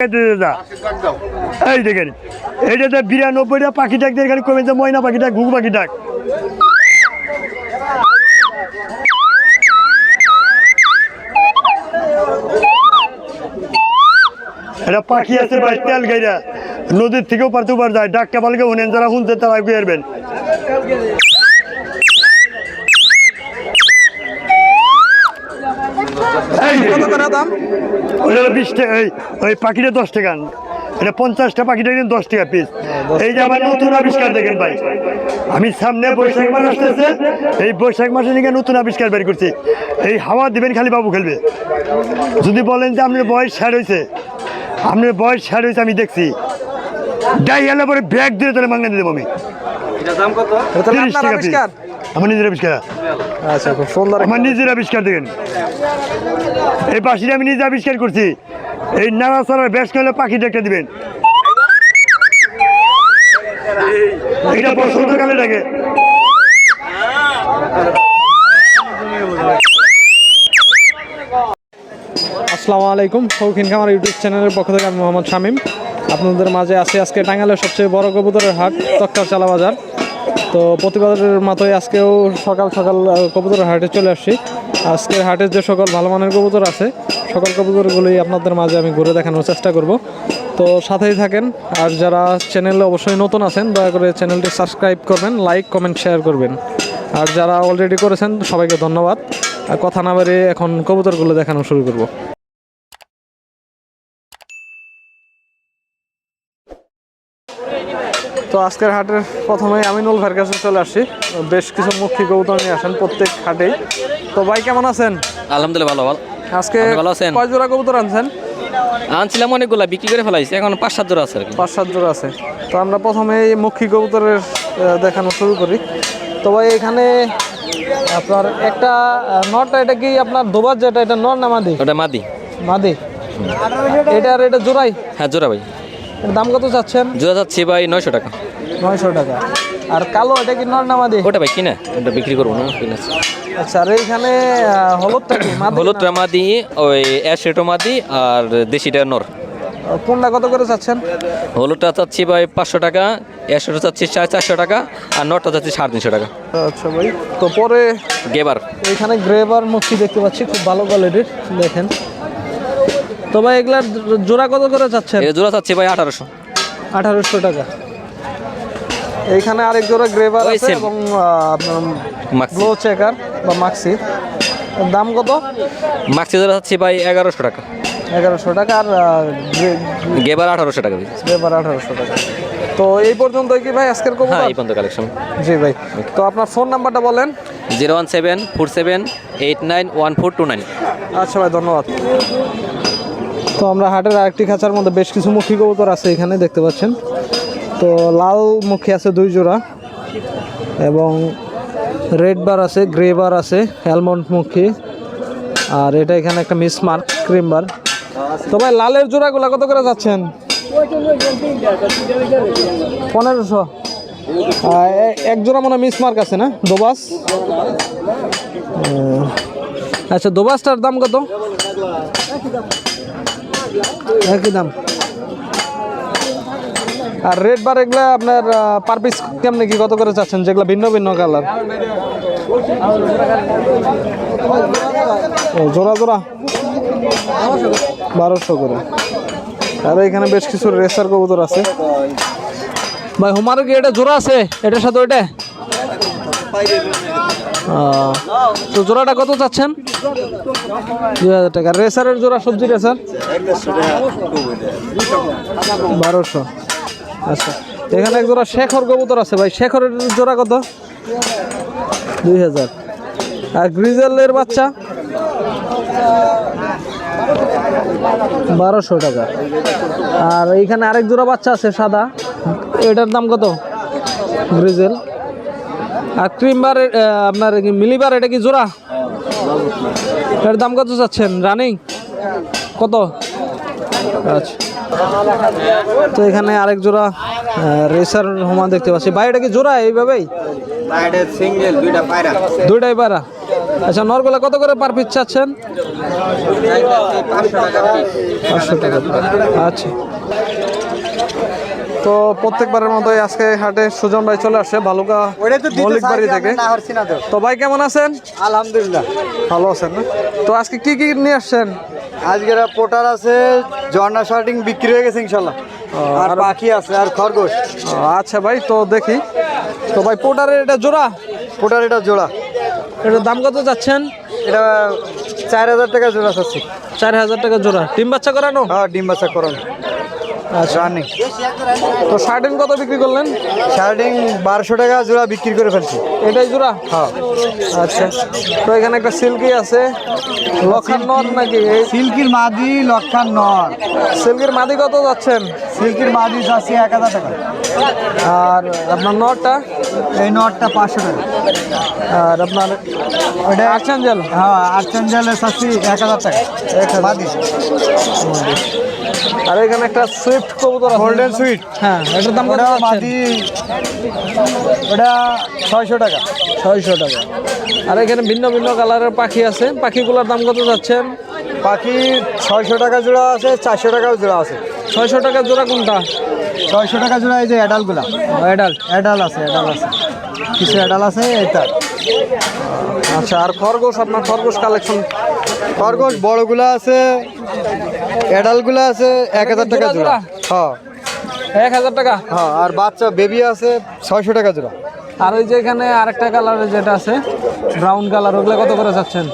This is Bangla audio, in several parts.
এই দেখেন বিরানব্বইটা পাখি ডাক এখানে কমেছে ময়না পাখি ডাক ঘুঘু পাখি ডাক এটা পাখি আছে ভাই, তেল গাইরা। নদীর থেকেও পারতে পার যায় ডাক পালকে উনেন যারা শুনতে তারা গুয়ারবেন এই কত। দাম? ওটা বিশ টাকা, ওই পাখিটা দশ টাকা। এটা পঞ্চাশটা পাখিটা কিন্তু দশ টাকা পিস এই যে আমার নতুন আবিষ্কার দেখেন ভাই। আমি সামনে বৈশাখ মাস আসতেছে, এই বৈশাখ মাসে নিয়ে নতুন আবিষ্কার বের করছি। এই হাওয়া দিবেন খালি বাবু খেলবে। যদি বলেন যে আপনার বয়স ষাট হয়েছে, আপনার বয়স ষাট হয়েছে আমি দেখছি। ডাই এলে পরে ব্যাগ দিয়ে তাহলে মাংনা দিয়ে দেবো আমি। দাম কত? এটা আপনার আবিষ্কার? আমার নিজের আবিষ্কার। আচ্ছা খুব সুন্দর আমার নিজের আবিষ্কার দেখেন। এই পাখিটা আমি নিজে আবিষ্কার করছি। এই নাড়া চাড়ার ব্যাস করলে পাখিটা একটা দিবেন। এটা বসন্তকালে ডাকে আসসালামু আলাইকুম শৌখিন খামার ইউটিউব চ্যানেলের পক্ষ থেকে আমি মোহাম্মদ শামিম। আপনাদের মাঝে আছি আজকে টাঙ্গাইলের সবচেয়ে বড় কবুতরের হাট তক্তার চালা বাজার তো প্রতিবারের মতোই আজকেও সকাল সকাল কবুতরের হাটে চলে আসছি। আজকের হাটের যে সকল ভালো মানের কবুতর আছে, সকল কবুতরগুলোই আপনাদের মাঝে আমি ঘুরে দেখানোর চেষ্টা করব। তো সাথেই থাকেন, আর যারা চ্যানেলে অবশ্যই নতুন আছেন, দয়া করে চ্যানেলটি সাবস্ক্রাইব করবেন, লাইক, কমেন্ট, শেয়ার করবেন। আর যারা অলরেডি করেছেন, সবাইকে ধন্যবাদ। আর কথা না বাড়িয়ে এখন কবুতরগুলো দেখানো শুরু করব। তো আজকের হাটের প্রথমে আমিনুল ভাইয়ের কাছে চলে আসছি বেশ কিছু মুখী কবুতর নিয়ে আসেন প্রত্যেক হাটেই। তো ভাই কেমন আছেন? আলহামদুলিল্লাহ ভালো ভালো। আজকে ভালো আছেন? কয় জোড়া কবুতর আনছেন? আনছিলাম অনেকগুলা বিক্রি করে ফেলাইছি। এখন পাঁচ সাত জোড়া আছে আর কি। পাঁচ সাত জোড়া আছে। তো আমরা প্রথমে এই মুখী কবুতরের দেখানো শুরু করি। তো ভাই এখানে আপনার একটা আহ, নট এটা কি আপনার দোবার যেটা এটা নর না মাদি? ওটা মাদি। মাদি। এটার এটা জোড়াই? হ্যাঁ জোড়া ভাই। দাম কত চাচ্ছেন? জোড়া যাচ্ছে ভাই নয়শো টাকা। নয়শো টাকা। আর কালো এটা কি নর না মাদি? ওটা ভাই কিনা ওটা বিক্রি করব না কিনা আচ্ছা আর এইখানে হলুদটা কি? হলুদটা মাদি ওই অ্যাশেটো মাদি আর দেশিটা নর। কোনটা কত করে চাচ্ছেন? হলুদটা চাচ্ছি ভাই পাঁচশো টাকা অ্যাশেটো চাচ্ছি সাড়ে চারশো টাকা আর নটটা চাচ্ছি সাড়ে তিনশো টাকা। আচ্ছা ভাই তো পরে গেবার এইখানে গ্রেভার মুক্তি দেখতে পাচ্ছি খুব ভালো কোয়ালিটির দেখেন। তো ভাই এগুলার জোড়া কত করে চাচ্ছেন? এই জোড়া চাচ্ছি ভাই আঠারোশো। আঠারোশো টাকা। এইখানে আরেক জোড়া গ্রেভার আছে এবং ব্লো চেকার বা মাক্সি দাম কত? মাক্সি জোড়া চাচ্ছি ভাই এগারোশো টাকা। এগারোশো টাকা আর গেবার আঠারোশো টাকা গ্রেভার আঠারোশো টাকা। তো এই পর্যন্ত কি ভাই আজকের হ্যাঁ এই পর্যন্ত কালেকশন জি ভাই। তো আপনার ফোন নাম্বারটা বলেন। Zero one seven four seven eight nine one four two nine. আচ্ছা ভাই ধন্যবাদ। তো আমরা হাটের আরেকটি খাঁচার মধ্যে বেশ কিছু মুখী কবুতর আছে এখানে, দেখতে পাচ্ছেন। তো লাল মুখী আছে দুই জোড়া এবং রেড বার আছে, গ্রে বার আছে, অ্যালমন্ড মুখী। আর এটা এখানে একটা মিস মার্ক, ক্রিম বার। তো ভাই, লালের জোড়াগুলো কত করে যাচ্ছেন? পনেরোশো। এক জোড়া মনে মিস মার্ক আছে না? দোবাস? আচ্ছা দোবাসটার দাম কত? একই দাম। আর রেড বার এগুলা আপনার পার পিস কেমনে কি, কত করে চাচ্ছেন? যেগুলো ভিন্ন ভিন্ন কালার জোড়া জোড়া? বারোশো করে। আর এখানে বেশ কিছু রেসার কবুতর আছে। ভাই হুমারও কি এটা জোড়া আছে? এটার সাথে ওইটা? তো জোড়াটা কত চাচ্ছেন? দুই হাজার টাকা। রেসারের জোড়া সবজি রেসার? বারোশো। আচ্ছা এখানে এক জোড়া শেখর কবুতর আছে ভাই। শেখরের জোড়া কত? দুই হাজার। আর গ্রিজেলের বাচ্চা? বারোশো টাকা। আর এইখানে আরেক জোড়া বাচ্চা আছে, সাদা। এটার দাম কত? গ্রিজেল। আর ক্রিম বার আপনার মিলিবার এটা কি জোড়া? এর দাম কত চাচ্ছেন? রানিং কত? আচ্ছা। তো এখানে আরেক জোড়া রেসার হোমা দেখতে পাচ্ছি। ভাই এটা কি জোড়া এইভাবেই? পায়রা। দুইটাই পারা আচ্ছা নরগুলা কত করে পার পিস চাচ্ছেন? পাঁচশো টাকা। আচ্ছা। তো প্রত্যেকবারের মতোই আজকে হাটে সুজন ভাই চলে আসছে ভালুকা মৌলিক বাড়ি থেকে। তো। ভাই কেমন আছেন? আলহামদুলিল্লাহ। ভালো আছেন তো আজকে কি কি নিয়ে আসছেন? আজকের পোটার আছে ঝর্ণা শার্টিং বিক্রি হয়ে গেছে ইনশাল্লাহ। আর পাখি আছে আর খরগোশ। আচ্ছা ভাই তো দেখি। তো ভাই পোটারের এটা জোড়া? পোটার এটা জোড়া। এটার দাম কত যাচ্ছেন? এটা চার হাজার টাকা জোড়া চাচ্ছি। চার হাজার টাকা জোড়া। ডিম বাচ্চা করানো? হ্যাঁ ডিম বাচ্চা করানো। রানিং। তো শার্টিন কত বিক্রি করলেন? শার্টিং বারোশো টাকা জোড়া বিক্রি করে ফেলছি। এটাই জোড়া? হ্যাঁ। আচ্ছা। তো এখানে একটা সিল্কি আছে। লক্ষার নর নাকি? এই সিল্কির মাদি লক্ষার নর সিল্কির মাদি কত যাচ্ছেন? সিল্কির মাদি চাচ্ছি এক হাজার টাকা। আর আপনার নরটা এই নটটা পাঁচশো টাকা। আর আপনার ওইটা আর্চেঞ্জেল? হ্যাঁ আর্চেঞ্জেলের চাচ্ছি এক হাজার টাকা। এক মাদি। আর এখানে একটা সুইফট কবুতর আছে। গোল্ডেন সুইট হ্যাঁ এটার দাম কত মাদি ওটা ছয়শো টাকা। ছয়শো টাকা। আর এখানে ভিন্ন ভিন্ন কালারের পাখি আছে। পাখিগুলোর দাম কত যাচ্ছেন পাখি ছয়শো টাকা জোড়া আছে চারশো টাকাও জোড়া আছে। ছয়শো টাকা জোড়া কোনটা? ছয়শো টাকা জোড়া এই যে অ্যাডালগুলা অ্যাডাল্ট অ্যাডাল আছে অ্যাডাল আছে। কিছু অ্যাডাল আছে এটা আচ্ছা আর খরগোশ আপনার খরগোশ কালেকশন খরগোশ বড়গুলা আছে অ্যাডালগুলা আছে এক হাজার টাকা জোড়া হ্যাঁ। এক হাজার টাকা? হ্যাঁ আর বাচ্চা বেবি আছে ছয়শো টাকা জোড়া। আর ওই যে এখানে আরেকটা কালারের যেটা আছে ব্রাউন কালার ওগুলো কত করে যাচ্ছেন?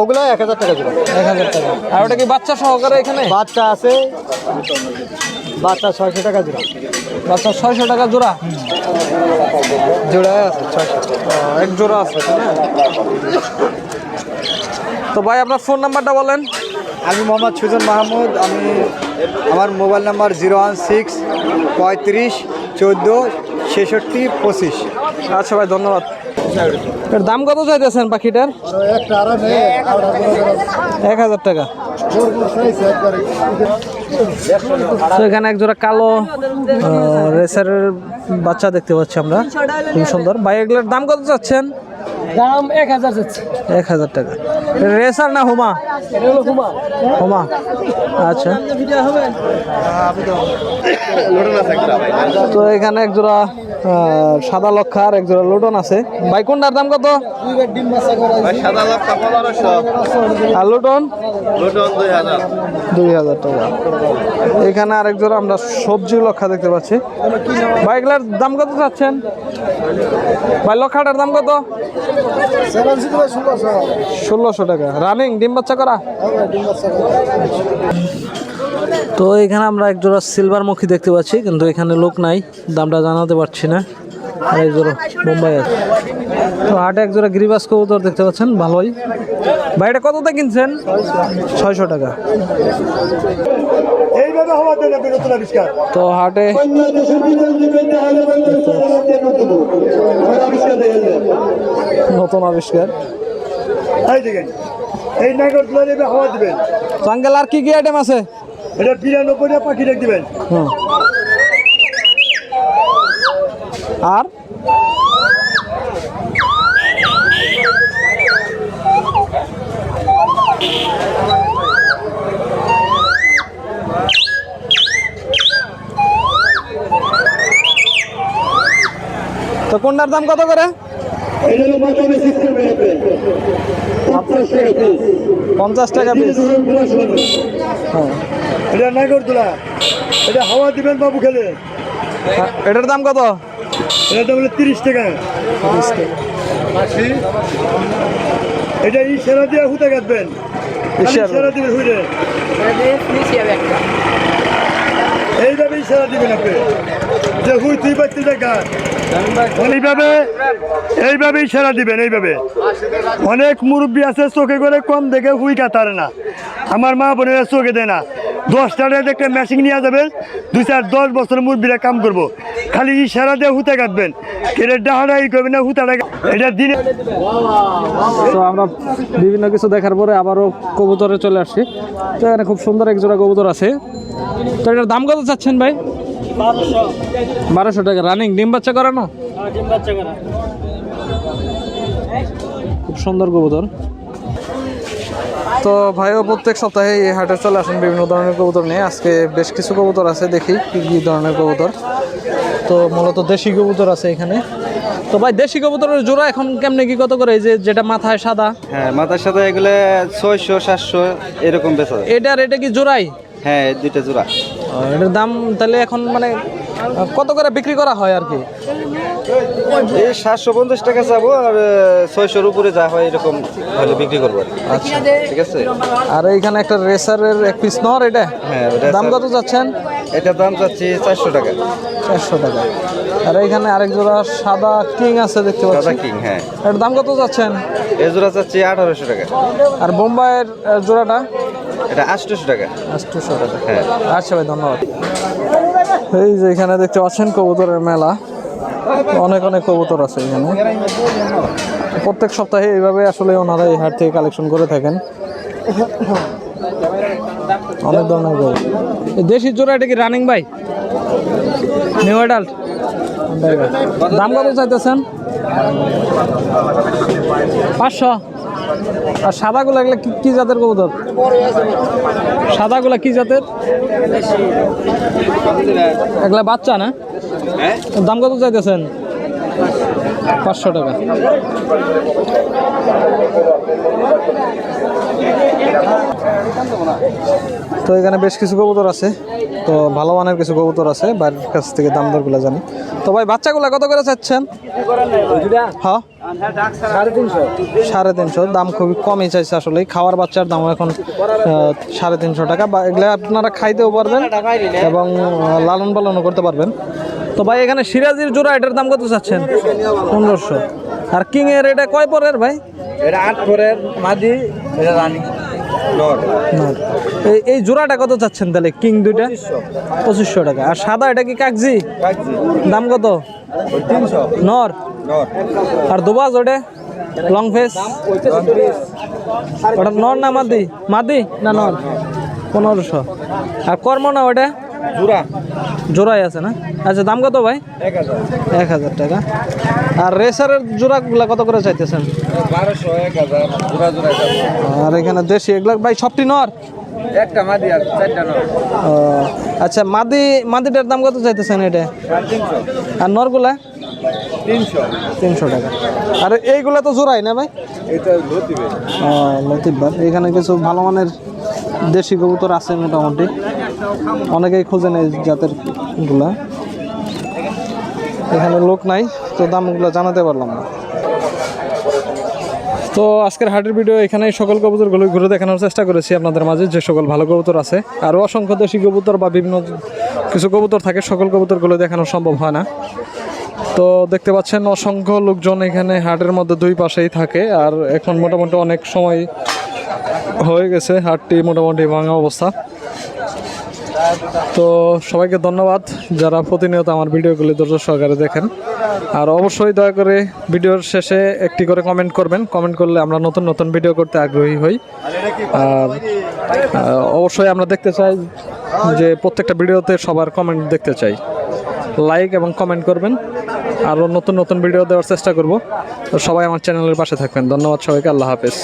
ওগুলা এক হাজার টাকা জোড়া। এক হাজার টাকা। আর ওটা কি বাচ্চা সহকারে এখানে? বাচ্চা আছে বাচ্চা ছয়শো টাকা জোড়া। বাচ্চা ছয়শো টাকা জোড়া? জোড়ায় আছে ছয়শো। এক জোড়া আছে তো ভাই আপনার ফোন নাম্বারটা বলেন। আমি মোহাম্মদ সুজন মাহমুদ আমি আমার mobile number zero one six পঁয়ত্রিশ চোদ্দ ছেষট্টি পঁচিশ। আচ্ছা ভাই ধন্যবাদ। এর দাম কত চাইতেছেন পাখিটার? এক হাজার টাকা। এখানে এক জোড়া কালো রেসারের বাচ্চা দেখতে পাচ্ছি আমরা। খুব সুন্দর। ভাই এগুলোর দাম কত চাচ্ছেন? দাম এক হাজার এক হাজার টাকা। রেসার না হুমা? হুমা। আচ্ছা। তো এখানে এক জোড়া আহ, সাদা লক্ষা আর এক জোড়া লোটন আছে। ভাই কোনটার দাম কত? আর লোটন? দুই হাজার। টাকা। এখানে আরেক জোড়া আমরা সবজি লক্ষা দেখতে পাচ্ছি। বাইকলার দাম কত চাচ্ছেন? ভাই লক্ষাটার দাম কত? ষোলোশো টাকা। রানিং ডিম বাচ্চা করা? তো এখানে আমরা এক জোড়া সিলভার মুখী দেখতে পাচ্ছি কিন্তু এখানে লোক নাই দামটা জানাতে পারছি না। আর মুম্বাই আছে। তো হাটে গিরিবাস কবুতর দেখতে পাচ্ছেন ভালোই। কততে কিনছেন? ছয়শো টাকা। তো হাটে নতুন আবিষ্কার। এই দেখেন এই নাগরগুলো নেবে হাওয়া তো আঙ্কেল আর কি কি আইটেম আছে? এটা বিরানব্বইটা পাখি রেখে দিবেন। আর? তো কোনটার দাম কত করে? পঞ্চাশ টাকা পিস হ্যাঁ। এটা নাগরদোলা এটা হাওয়া দিবেন বাবু খেলে। এটার দাম কত? এটা তো বলে তিরিশ টাকা। এটা ই সেরা দিয়ে হুতে কাটবেন। ইশারা। সেরা। দিবেন হুইলে এইভাবে ইশারা দিবেন আপনি। যে হুই তুই পাচ্ছি দেখা এইভাবে এইভাবে ইশারা দিবেন এইভাবে। অনেক মুরব্বী আছে চোখে করে কম দেখে হুই কাতারে না। আমার মা বোনেরা চোখে দেয় না। দশটা একটা মেশিন নিয়ে যাবেন দুই চার দশ বছর মুরব্বীরা কাম করব। খালি ইশারা দিয়ে হুতে কাটবেন কেটে ডাহাটা ই করবেন না হুতাটা এটা দিনে তো আমরা বিভিন্ন কিছু দেখার পরে আবারও কবুতরে চলে আসছি। তো এখানে খুব সুন্দর এক জোড়া কবুতর আছে। তো এটার দাম কত চাচ্ছেন ভাই? বারোশো টাকা। রানিং ডিম বাচ্চা করানো? খুব সুন্দর কবুতর। তো ভাইও প্রত্যেক সপ্তাহে এই হাটে চলে আসেন বিভিন্ন ধরনের কবুতর নিয়ে। আজকে বেশ কিছু কবুতর আছে দেখি কী কী ধরনের কবুতর। তো মূলত দেশি কবুতর আছে এখানে। তো ভাই দেশি কবুতরের জোড়া এখন কেমনে কি কত করে? এই যে যেটা মাথায় সাদা। হ্যাঁ মাথায় সাদা এগুলো ছয়শো সাতশো এরকম বেচা এটা রেটে এটা কি জোড়াই? হ্যাঁ দুইটা জোড়া। এটার দাম তাহলে এখন মানে কত করে বিক্রি করা হয় আর কি? এই সাতশো পঞ্চাশ টাকা যাব আর ছয়শোর উপরে যা হয় এরকম হলে বিক্রি করব আর আচ্ছা। ঠিক আছে? আর এইখানে একটা রেসারের এক পিস নর এটা? হ্যাঁ, দাম কত যাচ্ছেন এটার দাম চাচ্ছি চারশো টাকা। চারশো টাকা। আর এইখানে আরেক জোড়া সাদা কিং আছে দেখতে পাচ্ছি। কিং হ্যাঁ। এর দাম কত যাচ্ছেন এই জোড়া চাচ্ছি আঠারোশো টাকা। আর বোম্বাইয়ের জোড়াটা? এটা আটশোশো টাকা। আটশোশো টাকা। হ্যাঁ। আচ্ছা ভাই ধন্যবাদ। এই যে এখানে দেখতে পাচ্ছেন কবুতরের মেলা। অনেক অনেক কবুতর আছে এখানে। প্রত্যেক সপ্তাহে এইভাবে আসলে ওনারা এই হাট থেকে কালেকশন করে থাকেন। অনেক ধরনের কবুতর দেশি জোড়া এটা কি রানিং ভাই? নিউ অ্যাডাল্ট দাম কত চাইতেছেন? পাঁচশো। আর সাদাগুলো এগুলো কি কি জাতের কবুতর? সাদাগুলা কি জাতের? এগুলা বাচ্চা না? এর দাম কত চাইতেছেন? পাঁচশো টাকা। তো এখানে বেশ কিছু কবুতর আছে। তো ভালো মানের কিছু কবুতর আছে, বাড়ির কাছ থেকে দাম দরগুলো জানি। তো ভাই, বাচ্চাগুলা কত করে চাচ্ছেন? হ্যাঁ? সাড়ে তিনশো। দাম খুবই কমই চাইছে আসলে। খাওয়ার বাচ্চার দাম এখন সাড়ে তিনশো টাকা। বা এগুলো আপনারা খাইতেও পারবেন এবং লালন পালনও করতে পারবেন। তো ভাই এখানে সিরাজির জোড়া এটার দাম কত চাচ্ছেন? পনেরোশো। আর কিং এর এটা কয় পরের ভাই? এটা আট পরের মাদি এটা রানিং। এই এই জোড়াটা কত চাচ্ছেন তাহলে? কিং দুইটা? পঁচিশশো। টাকা। আর সাদা এটা কি কাগজি? দাম কত? নর। আর দুবাজ ওটা? Long face? ওটা নর না মাদি? মাদি? না নর। পনেরোশো। আর কর্ম না ওটা? জোড়া? জোড়াই আছে না? আচ্ছা দাম কত ভাই? এক হাজার। টাকা। আর রেসারের জোড়াগুলা কত করে চাইতেছেন। আর এখানে দেশি এগুলো ভাই সবটি নর? একটা মাদি আর চারটা নট ও, আচ্ছা মাদি মাদিটার দাম কত চাইতেছেন এটা? আর নরগুলা? তিনশো। তিনশো টাকা। আর এইগুলা তো জোড়াই না ভাই? এটা ও, লতিফবার এখানে কিছু ভালো মানের দেশি কবুতর আছে মোটামুটি। অনেকেই খোঁজেন এই জাতেরগুলা। এখানে লোক নাই, তো দামগুলো জানাতে পারলাম না। তো আজকের হাটের ভিডিও এখানে সকল কবুতরগুলো ঘুরে দেখানোর চেষ্টা করেছি আপনাদের মাঝে, যে সকল ভালো কবুতর আছে। আরও অসংখ্য দেশি কবুতর বা বিভিন্ন কিছু কবুতর থাকে, সকল কবুতরগুলো দেখানো সম্ভব হয় না। তো দেখতে পাচ্ছেন, অসংখ্য লোকজন এখানে হাটের মধ্যে দুই পাশেই থাকে, আর এখন মোটামুটি অনেক সময় হয়ে গেছে, হাটটি মোটামুটি ভাঙা অবস্থা। তো সবাইকে ধন্যবাদ যারা প্রতিনিয়ত আমার ভিডিওগুলি ধৈর্য সহকারে দেখেন। আর অবশ্যই দয়া করে ভিডিওর শেষে একটি করে কমেন্ট করবেন। কমেন্ট করলে আমরা নতুন নতুন ভিডিও করতে আগ্রহী হই। আর অবশ্যই আমরা দেখতে চাই যে প্রত্যেকটা ভিডিওতে সবার কমেন্ট দেখতে চাই। লাইক এবং কমেন্ট করবেন। আরও নতুন নতুন ভিডিও দেওয়ার চেষ্টা করব। তো সবাই আমার চ্যানেলের পাশে থাকবেন। ধন্যবাদ সবাইকে। আল্লাহ হাফেজ।